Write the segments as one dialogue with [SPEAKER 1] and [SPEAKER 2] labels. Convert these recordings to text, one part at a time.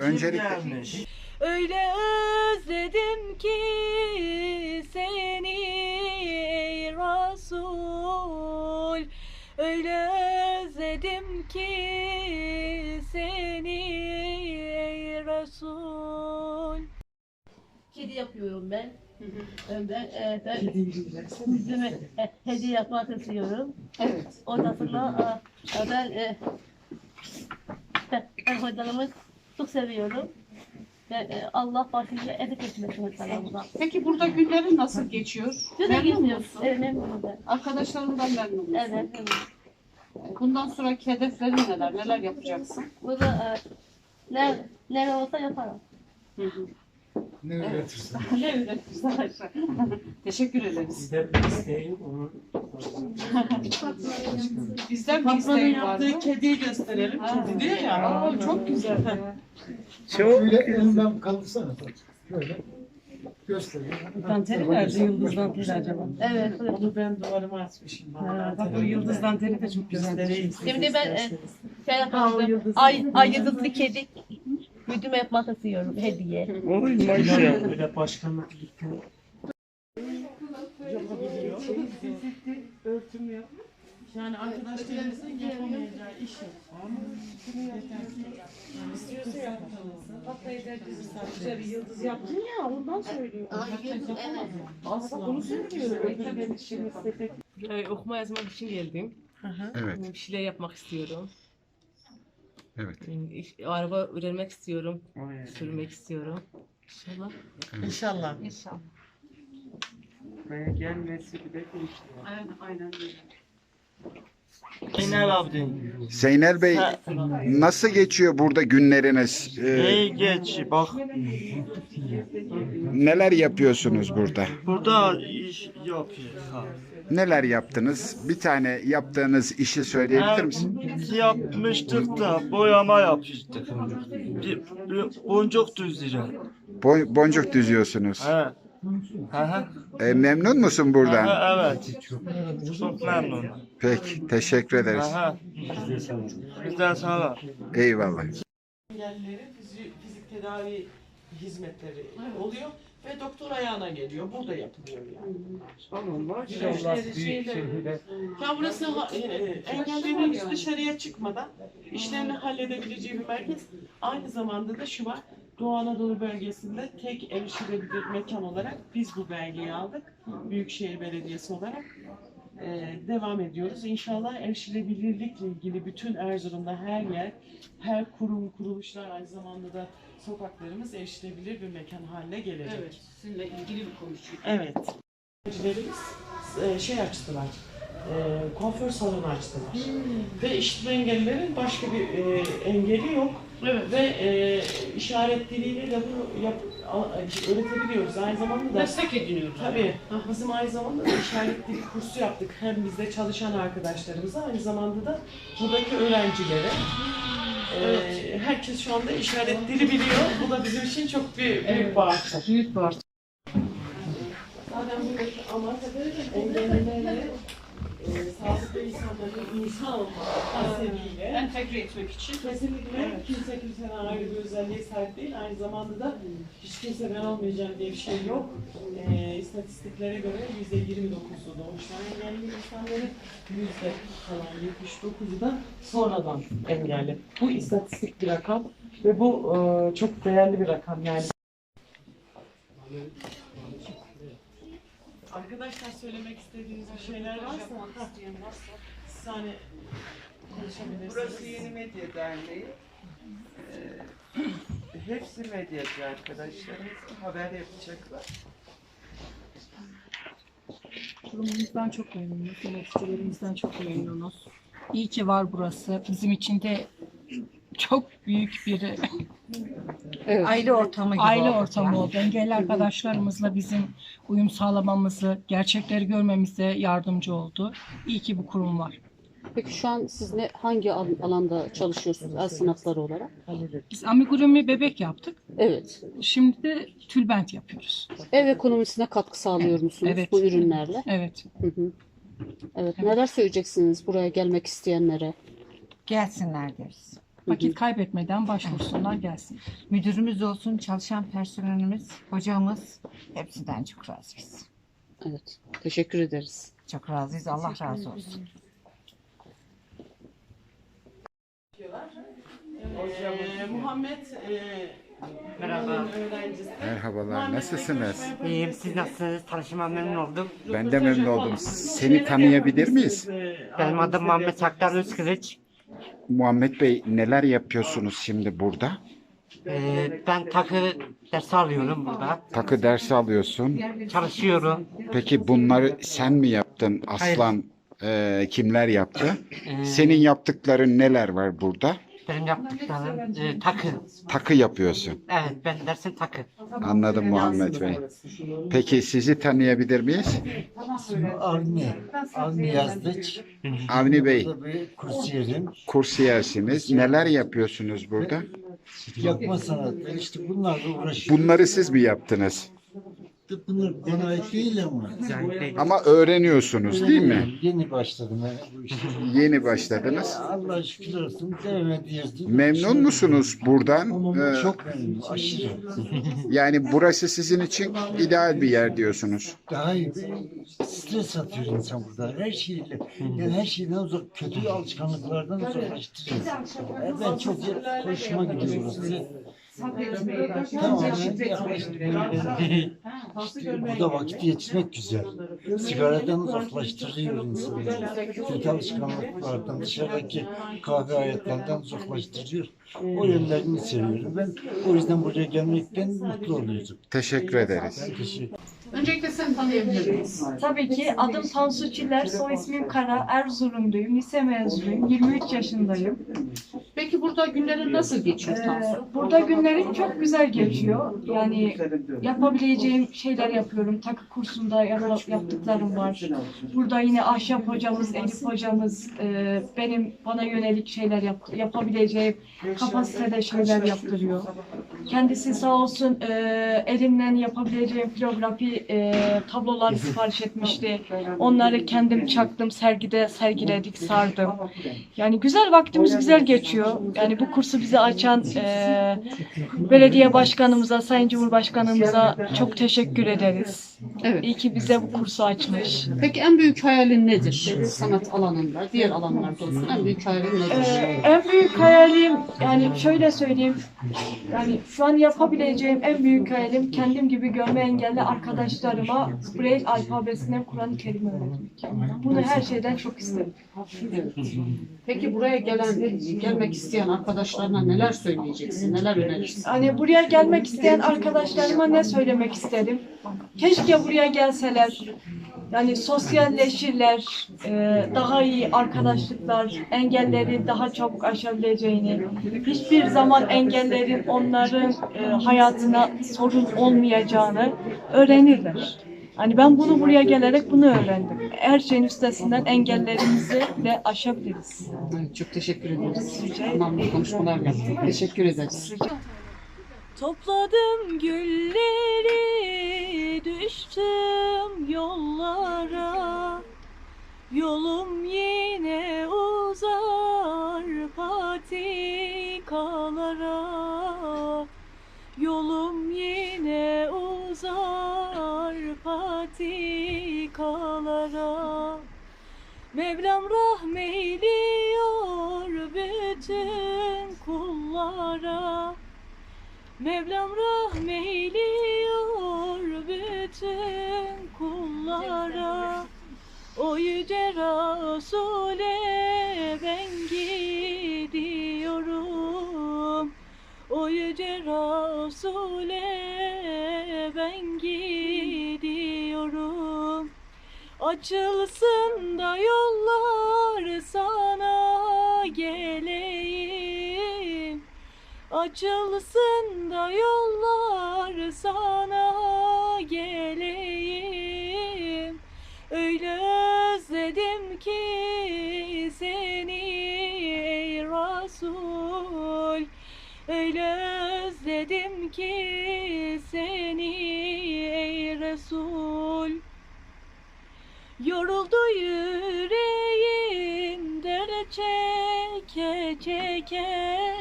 [SPEAKER 1] Öncelikle
[SPEAKER 2] gelmiş.
[SPEAKER 3] Öyle özledim ki seni ey Resul Öyle özledim ki seni ey Resul
[SPEAKER 4] Kedi yapıyorum ben. Ben, e, ben e, hediye yapmak istiyorum.
[SPEAKER 5] Evet.
[SPEAKER 4] Ondan sonra e, ben e, ben hocalarımı çok seviyorum. Ben, e, Allah başını edik etmesin hocalarımıza.
[SPEAKER 5] Peki burada günlerin nasıl geçiyor?
[SPEAKER 4] Güzel
[SPEAKER 5] Memnun
[SPEAKER 4] gidiyor.
[SPEAKER 5] musun?
[SPEAKER 4] Evet memnunum ben.
[SPEAKER 5] Arkadaşlarından memnun musun?
[SPEAKER 4] Evet memnunum.
[SPEAKER 5] Bundan sonraki hedeflerin neler? Neler yapacaksın?
[SPEAKER 4] Burada e, ne, ne olsa yaparım.
[SPEAKER 5] Hı hı.
[SPEAKER 1] Ne öğretirsin?
[SPEAKER 5] ne üretirsen. Teşekkür ederiz.
[SPEAKER 2] Sizden bir isteğim onun.
[SPEAKER 5] Bizden bir mı?
[SPEAKER 6] yaptığı kediyi gösterelim.
[SPEAKER 5] Ha.
[SPEAKER 6] Kedi diyor ya.
[SPEAKER 5] Aa, çok güzel.
[SPEAKER 1] Şöyle elimden kaldırsana. Şöyle göstereyim.
[SPEAKER 6] Danteli nerede? Yıldız danteli acaba?
[SPEAKER 4] Evet.
[SPEAKER 6] Onu ben duvarıma asmışım.
[SPEAKER 5] Ha,
[SPEAKER 6] Bak o yıldız danteli de çok güzel.
[SPEAKER 4] Şimdi ben e, şey
[SPEAKER 6] yıldız.
[SPEAKER 4] Ay, ay yıldızlı kedi güdüme yapmak istiyorum hediye.
[SPEAKER 2] Böyle başkanla birlikte
[SPEAKER 6] Örtüm yok. Yani arkadaşlarımızın yapamayacağı iş yok. İstiyorsa yaptırılsın. Hatta bir yıldız yaptın ya ondan söylüyor.
[SPEAKER 4] Ay yıldız evet.
[SPEAKER 6] Asla. Onu söylüyorum.
[SPEAKER 7] Ee, okuma yazmak için geldim.
[SPEAKER 1] Evet,
[SPEAKER 7] Bir şeyler yapmak istiyorum.
[SPEAKER 1] Evet.
[SPEAKER 7] İş- Araba öğrenmek istiyorum. Sürmek istiyorum. İnşallah.
[SPEAKER 6] İnşallah.
[SPEAKER 7] İnşallah.
[SPEAKER 2] Buraya gelmesi bile
[SPEAKER 5] Aynen, aynen öyle.
[SPEAKER 2] Enel abdin.
[SPEAKER 1] Zeynel Bey nasıl geçiyor burada günleriniz? Ee,
[SPEAKER 8] İyi geç bak
[SPEAKER 1] neler yapıyorsunuz burada?
[SPEAKER 8] burada iş yapıyoruz ha.
[SPEAKER 1] Neler yaptınız? Bir tane yaptığınız işi söyleyebilir misin?
[SPEAKER 8] Biz yapmıştık da boyama yapmıştık. Bir, bir boncuk düzdüren.
[SPEAKER 1] Bo- boncuk düzüyorsunuz.
[SPEAKER 8] He. Hı.
[SPEAKER 1] Ee, memnun musun buradan?
[SPEAKER 8] Aha, evet. Çok memnunum.
[SPEAKER 1] Peki, teşekkür ederiz.
[SPEAKER 8] Aha. Bizden sana.
[SPEAKER 1] Eyvallah.
[SPEAKER 6] Engellilerin fizi- fizik tedavi hizmetleri oluyor ve doktor ayağına geliyor. Burada yapılıyor yani.
[SPEAKER 2] Maşallah büyük şehirde.
[SPEAKER 6] Ya burası ha- e, engellilerin dışarıya çıkmadan işlerini halledebileceği bir merkez. Aynı zamanda da şu var. Doğu Anadolu bölgesinde tek erişilebilir mekan olarak biz bu belgeyi aldık. Büyükşehir Belediyesi olarak e, devam ediyoruz. İnşallah erişilebilirlikle ilgili bütün Erzurum'da her yer, her kurum, kuruluşlar aynı zamanda da sokaklarımız erişilebilir bir mekan haline gelecek.
[SPEAKER 5] Evet, sizinle ilgili bir konuşuyor.
[SPEAKER 6] Evet. Öğrencilerimiz e, şey açtılar, e, kuaför salonu açtılar. Ve işitme engellilerin başka bir e, engeli yok. Ve e, işaret diliyle de bunu yap, a- öğretebiliyoruz. Aynı zamanda da
[SPEAKER 5] Meslek ediniyoruz.
[SPEAKER 6] Tabii. Bizim aynı zamanda da işaret dili kursu yaptık. Hem bizde çalışan arkadaşlarımıza aynı zamanda da buradaki öğrencilere. E, herkes şu anda işaret dili biliyor. Bu da bizim için çok bir büyük bir artı.
[SPEAKER 5] Büyük artı.
[SPEAKER 6] Zaten buradaki amaç engellilerle sağlıklı insanların insan olma sebebiyle
[SPEAKER 5] Entegre etmek için.
[SPEAKER 6] kesinlikle kimse kimseden ayrı bir özelliğe sahip değil. Aynı zamanda da hiç kimse ben olmayacağım diye bir şey yok. E, istatistiklere göre yüzde 29'u doğuştan engelli insanların yüzde kalan 79'u da sonradan engelli. Bu istatistik bir rakam ve bu e, çok değerli bir rakam yani. Arkadaşlar söylemek istediğiniz bir şeyler varsa siz hani konuşabilirsiniz.
[SPEAKER 2] Burası Yeni Medya Derneği. Ee, hepsi medyacı arkadaşlarımız. Haber yapacaklar.
[SPEAKER 9] Kurumumuzdan çok memnunuz. Yöneticilerimizden çok memnunuz. İyi ki var burası. Bizim için de çok büyük bir
[SPEAKER 5] Aile ortamı gibi
[SPEAKER 9] aile
[SPEAKER 5] oldu
[SPEAKER 9] ortamı
[SPEAKER 5] yani.
[SPEAKER 9] oldu. Engelli arkadaşlarımızla bizim uyum sağlamamızı, gerçekleri görmemize yardımcı oldu. İyi ki bu kurum var.
[SPEAKER 5] Peki şu an siz ne, hangi al- alanda çalışıyorsunuz el sınıfları olarak?
[SPEAKER 9] Biz amigurumi bebek yaptık.
[SPEAKER 5] Evet.
[SPEAKER 9] Şimdi de tülbent yapıyoruz.
[SPEAKER 5] Ev ekonomisine katkı sağlıyor musunuz
[SPEAKER 9] Evet.
[SPEAKER 5] bu ürünlerle?
[SPEAKER 9] Evet.
[SPEAKER 5] Hı hı. Evet. Neler söyleyeceksiniz buraya gelmek isteyenlere?
[SPEAKER 10] Gelsinler deriz.
[SPEAKER 9] Vakit kaybetmeden başvursunlar gelsin.
[SPEAKER 10] Müdürümüz olsun, çalışan personelimiz, hocamız hepsinden çok razıyız.
[SPEAKER 5] Evet. Teşekkür ederiz.
[SPEAKER 10] Çok razıyız. Allah razı olsun.
[SPEAKER 6] Ee, Muhammed e,
[SPEAKER 11] Merhaba.
[SPEAKER 6] öğrencisi.
[SPEAKER 1] Merhabalar, nasılsınız?
[SPEAKER 11] İyiyim. Siz nasılsınız? Tanışma memnun oldum.
[SPEAKER 1] Ben de memnun oldum. Seni tanıyabilir miyiz?
[SPEAKER 11] Benim adım Muhammed Aktar Özkılıç.
[SPEAKER 1] Muhammed Bey neler yapıyorsunuz şimdi burada?
[SPEAKER 11] Ee, ben takı dersi alıyorum burada.
[SPEAKER 1] Takı dersi alıyorsun.
[SPEAKER 11] Çalışıyorum.
[SPEAKER 1] Peki bunları sen mi yaptın? Aslan e, kimler yaptı? Senin yaptıkların neler var burada?
[SPEAKER 11] Benim yaptıklarım e, takı.
[SPEAKER 1] Takı yapıyorsun.
[SPEAKER 11] Evet ben dersim takı.
[SPEAKER 1] Anladım Muhammed Bey. Peki sizi tanıyabilir miyiz?
[SPEAKER 8] Avni. Avni Yazdıç.
[SPEAKER 1] Avni Bey,
[SPEAKER 8] Burada bir kursiyerim.
[SPEAKER 1] kursiyersiniz. Neler yapıyorsunuz burada?
[SPEAKER 8] Yapma sanatları işte bunlarla uğraşıyorum.
[SPEAKER 1] Bunları siz mi yaptınız?
[SPEAKER 8] Bunlar bana ait değil ama.
[SPEAKER 1] Ama öğreniyorsunuz değil mi?
[SPEAKER 8] Yeni başladım ben bu işe.
[SPEAKER 1] Yeni başladınız.
[SPEAKER 8] Allah şükür olsun devam ediyoruz.
[SPEAKER 1] Memnun musunuz buradan? Ee,
[SPEAKER 8] Çok memnunum. Aşırı.
[SPEAKER 1] yani burası sizin için ideal bir yer diyorsunuz.
[SPEAKER 8] Daha iyi. Stres atıyor insan burada. Her şeyle. Yani her şeyden uzak. Kötü alışkanlıklardan uzaklaştırıyor. Ben çok hoşuma gidiyor burası. Burada vakit geçirmek güzel. Sigaradan uzaklaştırıyor insanı. Kötü alışkanlıklardan, dışarıdaki kahve hayatlarından uzaklaştırıyor. O yönlerini seviyorum. Ben o yüzden buraya gelmekten mutlu oluyorum.
[SPEAKER 1] Teşekkür ederiz.
[SPEAKER 8] Ben teşekkür
[SPEAKER 5] Öncelikle seni tanıyabilir miyiz?
[SPEAKER 9] Tabii ki adım Tansu Çiller, soy ismim Kara, Erzurumluyum, lise mezunuyum, 23 yaşındayım.
[SPEAKER 5] Peki burada günlerin nasıl geçiyor
[SPEAKER 9] Ee,
[SPEAKER 5] Tansu?
[SPEAKER 9] burada günlerim çok güzel geçiyor. Yani yapabileceğim şeyler yapıyorum. Takı kursunda yap- yaptıklarım var. Burada yine ahşap hocamız, Elif hocamız e, benim bana yönelik şeyler yap, yapabileceğim kapasitede şeyler yaptırıyor. Kendisi sağ olsun e, elimden yapabileceğim filografi e, tablolar sipariş etmişti. Onları kendim çaktım, sergide sergiledik, sardım. Yani güzel vaktimiz güzel geçiyor. Yani bu kursu bize açan e, belediye başkanımıza, Sayın Cumhurbaşkanımıza çok teşekkür ederiz.
[SPEAKER 5] Evet.
[SPEAKER 9] İyi ki bize bu kursu açmış.
[SPEAKER 5] Peki en büyük hayalin nedir? Sanat alanında, diğer alanlarda olsun. En büyük hayalin nedir?
[SPEAKER 9] Ee, en büyük hayalim yani şöyle söyleyeyim yani şu an yapabileceğim en büyük hayalim kendim gibi görme engelli arkadaşlarıma Braille alfabesinden Kur'an-ı Kerim öğretmek. Bunu her şeyden çok isterim.
[SPEAKER 5] Peki buraya gelen, gelmek isteyen arkadaşlarına neler söyleyeceksin, neler önerirsin?
[SPEAKER 9] Hani buraya gelmek isteyen arkadaşlarıma ne söylemek isterim? Keşke buraya gelseler. Yani sosyalleşirler, e, daha iyi arkadaşlıklar, engelleri daha çabuk aşabileceğini, hiçbir zaman engellerin onların e, hayatına sorun olmayacağını öğrenirler. Hani ben bunu buraya gelerek bunu öğrendim. Her şeyin üstesinden engellerimizi de aşabiliriz.
[SPEAKER 5] Çok teşekkür ederiz. Anlamlı konuşmalar yaptık. Teşekkür ederiz.
[SPEAKER 3] Topladım gülleri düştüm yollara. Yolum yine uzar patikalara. Yolum yine uzar patikalara. Mevlam Mevlam rahmeyliyor bütün kullara. O yüce Resul'e ben gidiyorum. O yüce Resul'e ben gidiyorum. Açılsın da yollar sana geleyim Açılsın da yollar sana geleyim. Öyle özledim ki seni ey Resul Öyle özledim ki seni ey Resul. Yoruldu yüreğim dert çek çeke çeke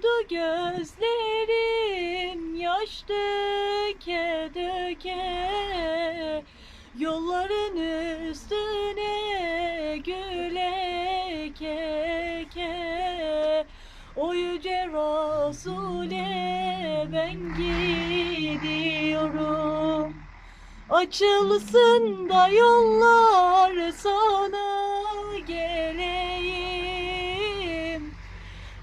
[SPEAKER 3] Kurudu gözlerim yaş döke döke. Yolların üstüne gül eke eke O yüce Resul'e ben gidiyorum. Açılsın da yollar sana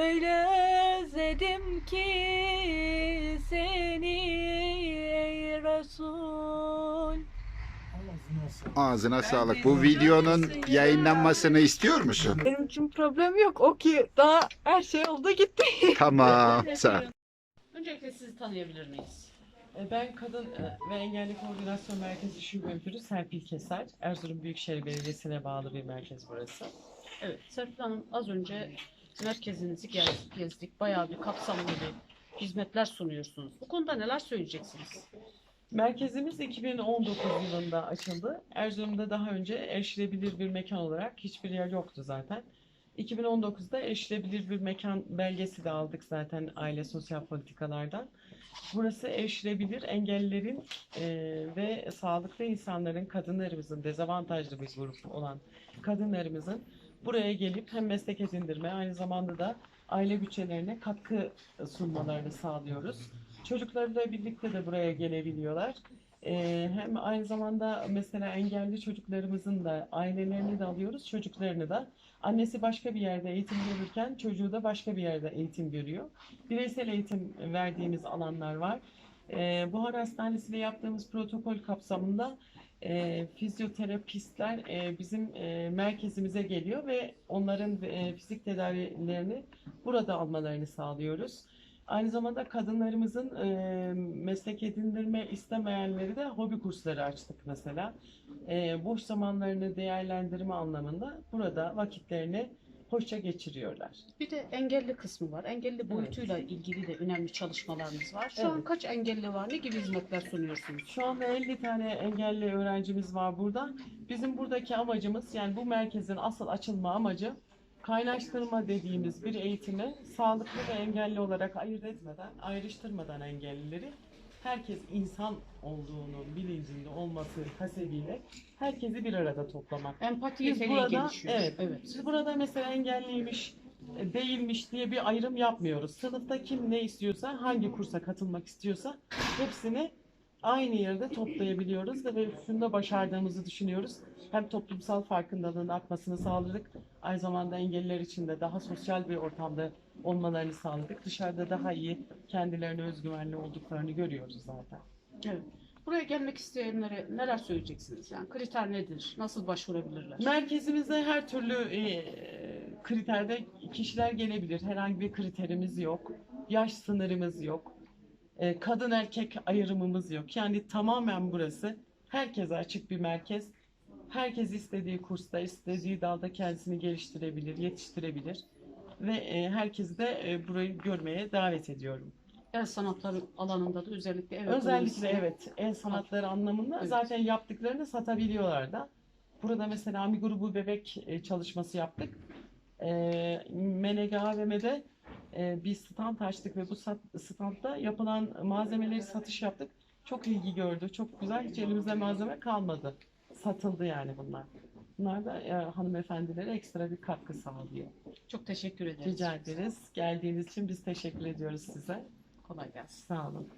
[SPEAKER 3] Öyle özledim ki seni ey Resul
[SPEAKER 1] Ağzına sağlık. Bu videonun yayınlanmasını istiyor musun?
[SPEAKER 9] Benim için problem yok. O ki daha her şey oldu gitti.
[SPEAKER 1] Tamam. Sağ.
[SPEAKER 5] Öncelikle sizi tanıyabilir miyiz?
[SPEAKER 6] E, Ben Kadın e, ve Engelli Koordinasyon Merkezi Şube Müdürü Serpil Keser. Erzurum Büyükşehir Belediyesi'ne bağlı bir merkez burası.
[SPEAKER 5] Evet, Serpil Hanım az önce merkezinizi gezdik, gezdik. Bayağı bir kapsamlı bir hizmetler sunuyorsunuz. Bu konuda neler söyleyeceksiniz?
[SPEAKER 6] Merkezimiz 2019 yılında açıldı. Erzurum'da daha önce erişilebilir bir mekan olarak hiçbir yer yoktu zaten. 2019'da erişilebilir bir mekan belgesi de aldık zaten aile sosyal politikalardan. Burası erişilebilir engellilerin eee, ve sağlıklı insanların, kadınlarımızın, dezavantajlı bir grup olan kadınlarımızın buraya gelip hem meslek edindirme aynı zamanda da aile bütçelerine katkı sunmalarını sağlıyoruz. Çocuklarıyla birlikte de buraya gelebiliyorlar. Ee, hem aynı zamanda mesela engelli çocuklarımızın da ailelerini de alıyoruz, çocuklarını da. Annesi başka bir yerde eğitim görürken çocuğu da başka bir yerde eğitim görüyor. Bireysel eğitim verdiğimiz alanlar var. Ee, Buhar Hastanesi ile yaptığımız protokol kapsamında e, fizyoterapistler e, bizim e, merkezimize geliyor ve onların e, fizik tedavilerini burada almalarını sağlıyoruz. Aynı zamanda kadınlarımızın e, meslek edindirme istemeyenleri de hobi kursları açtık mesela. E, boş zamanlarını değerlendirme anlamında burada vakitlerini hoşça geçiriyorlar.
[SPEAKER 5] Bir de engelli kısmı var. Engelli boyutuyla ilgili de önemli çalışmalarımız var. Şu an
[SPEAKER 6] Evet.
[SPEAKER 5] kaç engelli var? Ne gibi hizmetler sunuyorsunuz?
[SPEAKER 6] Şu anda 50 tane engelli öğrencimiz var burada. Bizim buradaki amacımız yani bu merkezin asıl açılma amacı kaynaştırma dediğimiz bir eğitimi sağlıklı ve engelli olarak ayırt etmeden, ayrıştırmadan engellileri herkes insan olduğunu bilincinde olması hasebiyle herkesi bir arada toplamak.
[SPEAKER 5] Empati
[SPEAKER 6] Biz
[SPEAKER 5] yeteneği
[SPEAKER 6] burada,
[SPEAKER 5] gelişiyor.
[SPEAKER 6] evet, Biz burada mesela engelliymiş, e, değilmiş diye bir ayrım yapmıyoruz. Sınıfta kim ne istiyorsa, hangi kursa katılmak istiyorsa hepsini aynı yerde toplayabiliyoruz ve şunu da başardığımızı düşünüyoruz. Hem toplumsal farkındalığın artmasını sağladık, aynı zamanda engelliler için de daha sosyal bir ortamda olmalarını sağladık. Dışarıda daha iyi kendilerine özgüvenli olduklarını görüyoruz zaten.
[SPEAKER 5] Evet. Buraya gelmek isteyenlere neler söyleyeceksiniz? Yani kriter nedir? Nasıl başvurabilirler?
[SPEAKER 6] Merkezimize her türlü e, kriterde kişiler gelebilir. Herhangi bir kriterimiz yok. Yaş sınırımız yok. E, kadın erkek ayrımımız yok. Yani tamamen burası herkese açık bir merkez. Herkes istediği kursta, istediği dalda kendisini geliştirebilir, yetiştirebilir. Ve e, herkesi de e, burayı görmeye davet ediyorum.
[SPEAKER 5] El sanatları alanında da özellikle evet.
[SPEAKER 6] Özellikle evet el sanatları anlamında
[SPEAKER 5] Evet.
[SPEAKER 6] zaten yaptıklarını satabiliyorlar da. Burada mesela Ami grubu bebek e, çalışması yaptık. E, MNG AVM'de bir stand açtık ve bu standta yapılan malzemeleri satış yaptık. Çok ilgi gördü. Çok güzel. Hiç elimizde malzeme kalmadı. Satıldı yani bunlar. Bunlar da e, hanımefendilere ekstra bir katkı sağlıyor.
[SPEAKER 5] Çok teşekkür ederiz.
[SPEAKER 6] Rica ederiz. Geldiğiniz için biz teşekkür ediyoruz size.
[SPEAKER 5] Kolay gelsin.
[SPEAKER 6] Sağ olun.